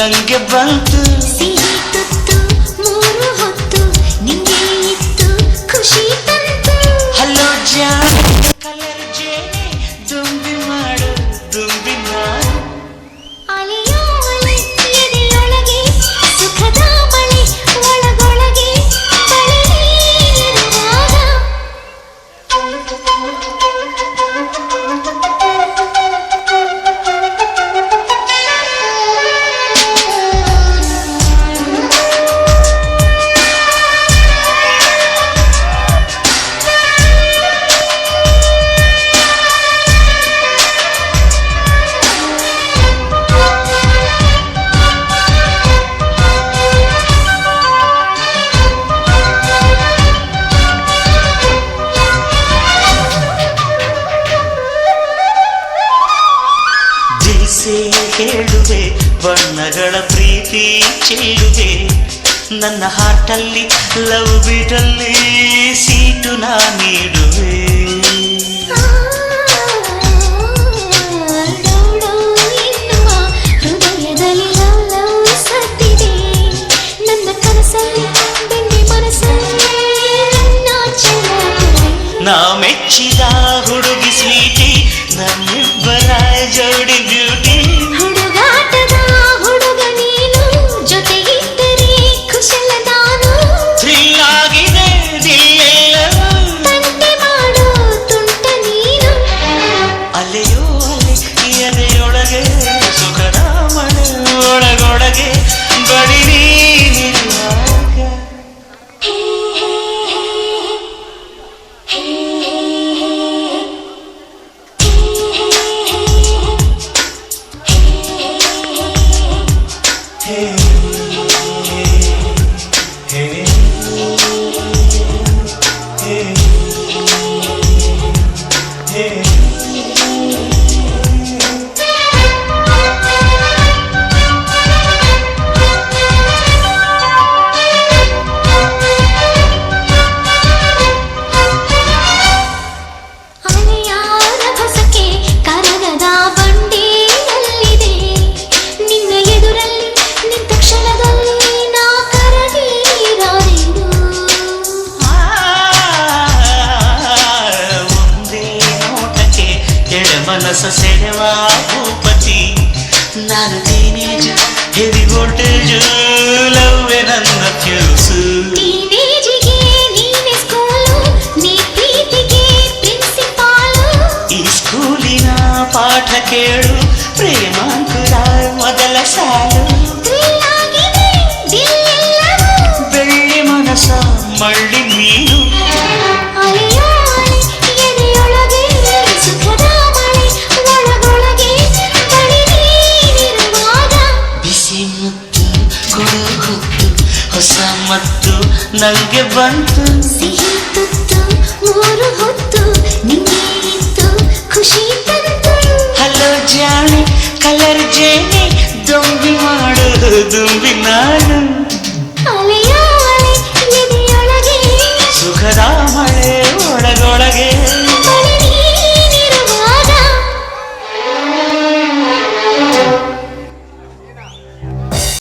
ನಂಗೆ ಬಂತು ಬಣ್ಣಗಳ ಪ್ರೀತಿ ಚೆಲ್ಲುವೆ ನನ್ನ ಹಾಟಲ್ಲಿ ಲವ್ ಬಿಟಲ್ಲಿ ಸೀಟು ನಾ ನೀಡುವೆ ನಾ ಮೆಚ್ಚಿದ ಹುಡುಗಿ ಸ್ವೀಟಿ ಹೊಸ ಸೆಳೆವ ಭೂಪತಿ ನಾನು ಟೀನೇಜ್ ಹೆವಿ ವೋಲ್ಟೇಜ್ ಲವ್ವೆ ನನ್ನ ಫ್ಯೂಸು ಸ್ಕೂಲಿನ ಪಾಠ ಕೇಳು ಪ್ರೇಮಾಂಕುರ ಮೊದಲ ಸಾಲು ಬೆಳ್ಳಿ ಮನಸ ಮಳ್ಳಿ ನನಗೆ ಬಂತು. ಸಿಹಿ ತುತ್ತು ಮೂರು ಹೊತ್ತು ನಿಂಗಿತ್ತು ಖುಷಿ ತಂತು ಹಲೋ ಜಾಣೆ ಕಲರ್ ಜೇನೆ ದುಂಬಿ ಮಾಡು ದುಂಬಿ ನಾನು.